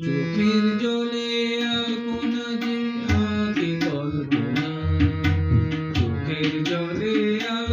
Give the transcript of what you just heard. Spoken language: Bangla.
চোখের জলে আর কোনদিন আগে কল্পনা চোখের জলে আর